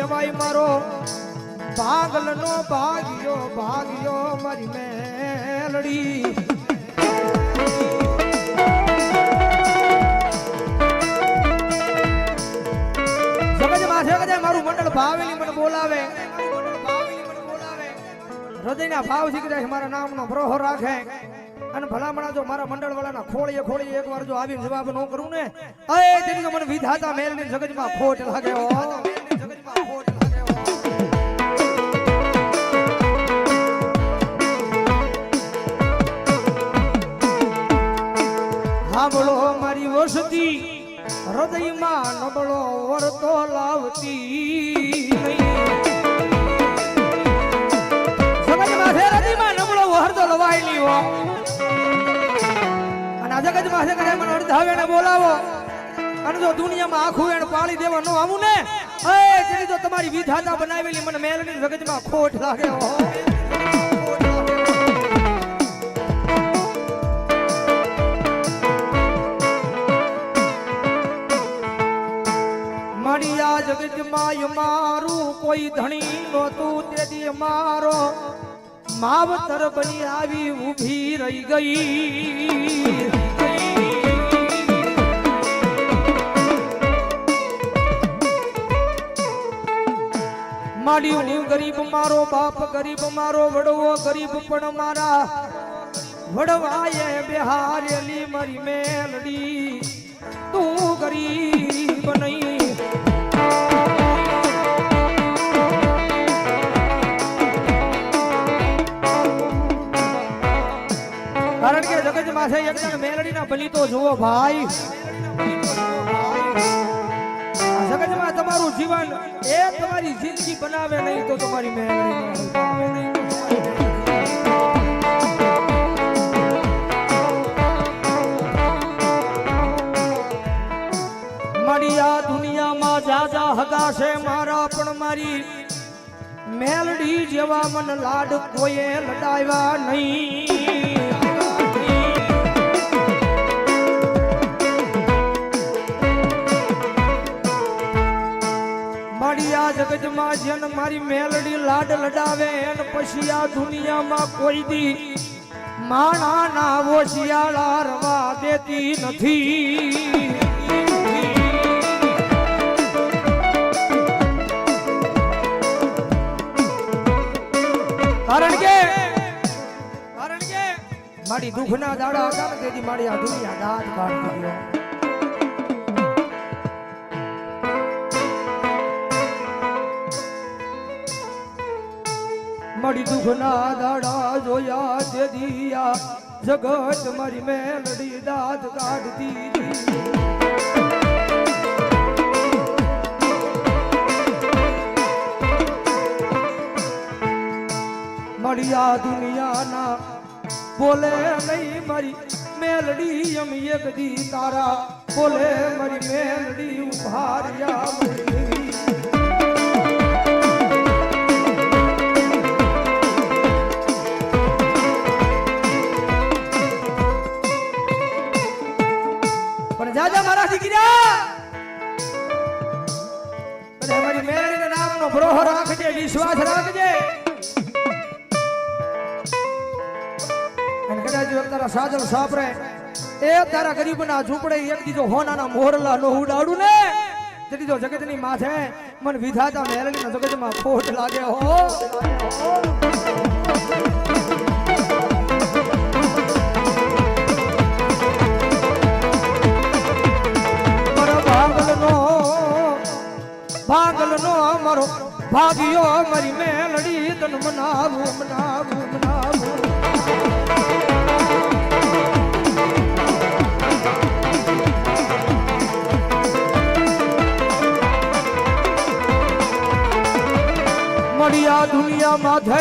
કહેવાય મારો, ભાગલનો ભાગ્યો ભાગ્યો મારી મેલડી. મારું મંડળ ભાવેલી મને બોલાવે. હૃદયના ભાવ કદાચ મારા નામનો, ભરોહો રાખે. અને ભલામણા જો મારા મંડળ વાળાના ખોળીએ ખોળીએ એકવાર જો આવીને જવાબ ન કરું ને, અય તેની મને વિધાતા મેલની જગતમાં ખોટ લાગે મારી હૃદયમાં નબળો વરતો લાવતી. હૃદયમાં નબળો વરતો લવાયેલી હો. અને આ જગતમાં છે કદાચ મને બોલાવો. અને જો દુનિયામાં આખું એને પાળી દેવા ન આવું ને, એ તો તમારી વિધાતા બનાવેલી મને મેલની જગતમાં ખોટ લાગે કોઈ ધણી નહોતું, તેથી મારો માવતર બની આવી ઊભી રહી ગઈ. માડી હું ગરીબ, મારો બાપ ગરીબ, મારો વડવો ગરીબ, પણ મારા વડવાએ બિહારેલી મારી મેલડી. તું ગરીબ નહીં કારણ કે જગત માથે એક જણ મેલડીના બલી તો જુઓ ભાઈ જગતમાં તમારું જીવન એ તમારી જિંદગી બનાવે નહીં તો તમારી મેલડી. મારી દુનિયામાં જાજા હગા મારા પણ મારી મેલડી જેવા મન લાડ કોઈએ લડાવ્યા નહીં મારી આ જગતમાં જેન મારી મેલડી લાડ લડાવે, એન પછી આ દુનિયામાં કોઈ દી માણા ના ઓશિયાળા રવા દેતી નથી. કારણ કે કારણ કે મારી દુઃખના દાડા હતા ને મારી આ દુનિયા દાદ કાઢ કર્યો મારી દુઃખના દાડા જોયા તે દિયા. જગત મારી મેલડી દાંત કાઢતી મળ્યા દુનિયાના બોલે નહીં મારી મેલડી એમ એક દી તારા. બોલે મારી મેલડી ઉભાર્યા કદાચ જો તારા સાજલ સાપરે એ તારા ગરીબના ઝૂંપડે એક દીધો હોનાના મોરલા નો ઉડાડું ને. તેથી તો જગતની માથે મન વિધાતા મેરડીના જગતમાં ખોટ લાગે હો. ભાગલ ભાગલનો અમારો ભાગ્યો મારી મેલડી તન મનાવું મનાવું મનાવું. મળ્યા દુનિયા માથે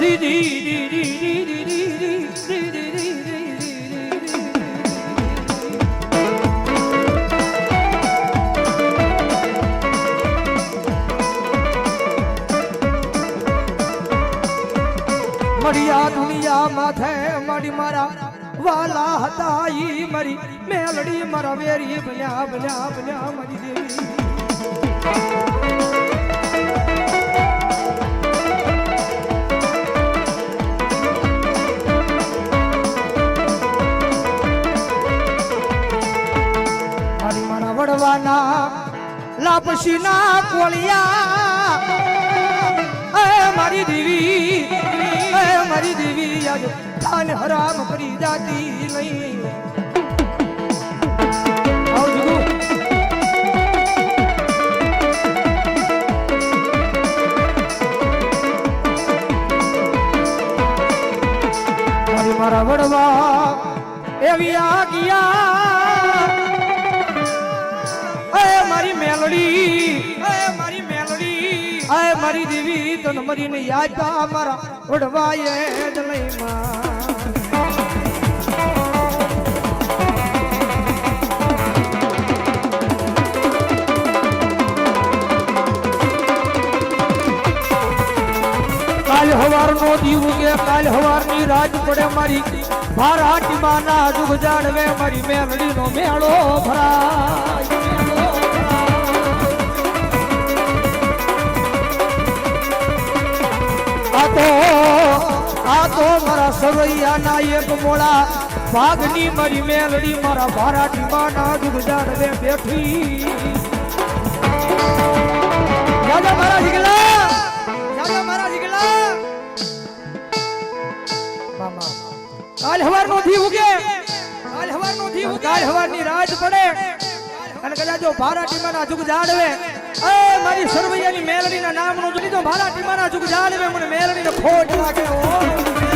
દીદી મળ્યા દુનિયા માથે મળી મારા વાલા હતા ઈ મરી મેલડી મારા વેરી બન્યા બન્યા બન્યા મરી દેવી મારી લાપસી ના કોળિયા. એ મારી દેવી, એ મારી દેવી, આજ ખાન હરામ કરી જાતી નહીં. મારા વડવા એવી આ ગયા. અય મારી મેલડી અય મારી મેલડી અય મારી દેવી તન મરીને યાદ મારા વડવાએ દલઈમાં કાલ હવાર નો દીવ કે કાલ હવારની રાજ પડે મારી. ભારાટી માના દુઃખ જાણવે મારી મેલડી નો મેળો ભરાય. સરવૈયાના એક મોળા ભાગની મારી મેલડી મારા ભારાટી માના દુખ જાડવે બેઠી. રાજા મારા જીગલા રાજા મારા જીગલા મામા કાલ હવાર નો થી ઉગે, કાલ હવાર નો થી ઉગે. કાલ હવારની રાત પડે, અને કદાચ જો ભારા ટીમાના જુગ જાડવે એ મારી સરવૈયાની મેલડીના નામનો જોઈ તો ભારા ટીમાના જુગ જાડવે મને મેલડીને ખોટ લાગે ઓ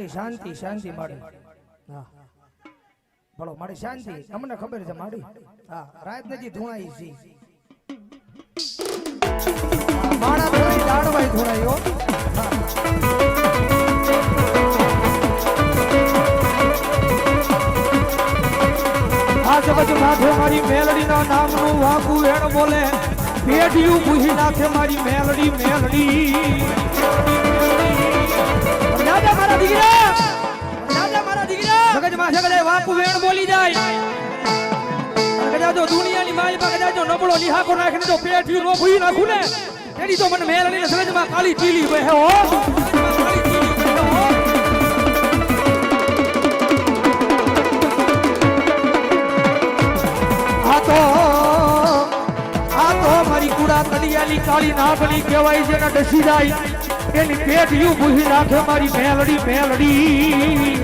મારી શાંતિ શાંતિ હા. બોલો, મારી શાંતિ. તમને ખબર છે મારી? હા, રાત નથી ધૂણાઈ છે. માણા ધૂણાઈ દાડવાઈ હો. હા. માથે મારી મેલડીના નામનું વાકુ વેણ બોલે. પેઢિયું પૂછી નાખે મારી મેલડી મેલડી. દીકરા રાજા મારા દીકરા જગતમાં જગતે વાકુ વેણ બોલી જાય અને કદાચ જો દુનિયાની માલિકા કદાચ જો નબળો નિહાકો નાખીને જો પેઠિયું નો ભૂઈ નાખું ને એની તો મને મેલડીને સગજમાં કાળી ટીલી વહે હો કાળી ટીલી વહે હો આ તો આ તો મારી કુડા તલિયાની કાળી નાગણી કહેવાય છે ને ડસી જાય. એની પેટ યુ ભૂહી રાખે મારી મેલડી મેલડી.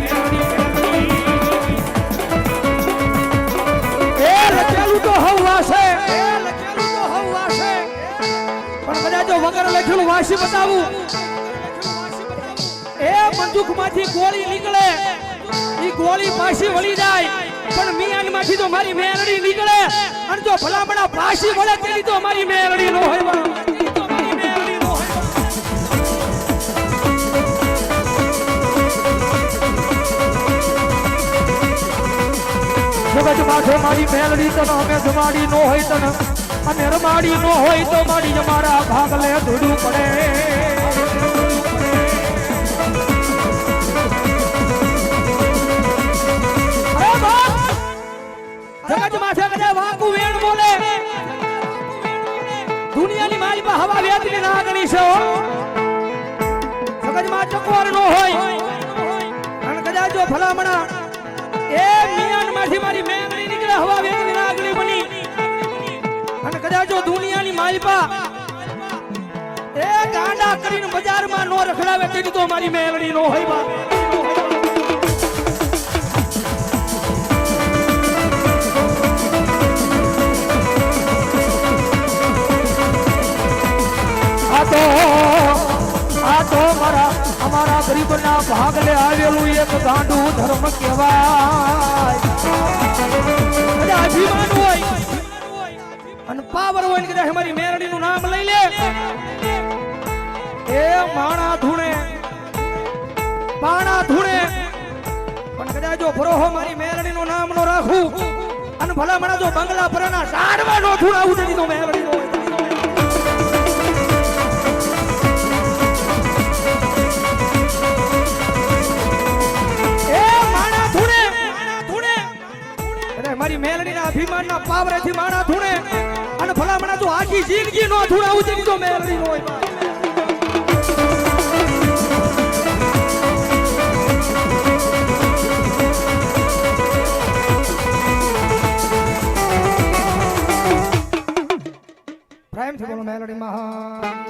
એ લખેલું તો હવ એ વાસે પણ કદાચ જો વગર લખેલું વાસી બતાવું. એ બંદૂકમાંથી ગોળી નીકળે. ઈ ગોળી પાછી વળી જાય. પણ મિયાનમાંથી તો મારી મેલડી નીકળે. અને જો ભલામણા પાછી વળે તેની તો મારી મેલડી નો હોય જગત માથે મારી મેલડી તને, અમે જમાડી નો હોય તને અને રમાડી નો હોય તો મારી અમારા ભાગલે ધૂડું પડે! જગત માથે કદાચ વાંકું વેણ બોલે દુનિયાની મારી હવા વેચની ના ગણી છે. જગતમાં ચકવાર નો હોય અને કદાચ જો ભલામણા, એ મિયાનમાંથી મારી મેંગણી નીકળે હવા વેચની આગળ બની. અને કદાચ જો દુનિયાની માલપા એ ગાંડા કરીને બજારમાં નો રખડાવે તેની તો મારી મેળડી નો હોય બા આ તો આ તો મારા, અમારા ગરીબના ભાગલે આવેલું એક ગાંડું ધર્મ કહેવાય. અભિમાન હોય, અને પાવર હોય ને કદાચ અમારી મેરડીનું નામ લઈ લે. એ માણા ધૂણે પાણા ધૂણે. પણ કદાચ જો ફરોહો મારી મેલડીનું નામ નો રાખું, અને ભલા મણા જો બંગલા પરના સાડવા નો ધૂળાવું તેની તો મેલડી મારી મેલડીના અભિમાનના પાવરેથી માણા ધૂણે અને ભલામણા જો આખી જિંદગી નો ધૂણાવું છે તો મેલડી નો પ્રેમથી બોલો મેલડી મહાન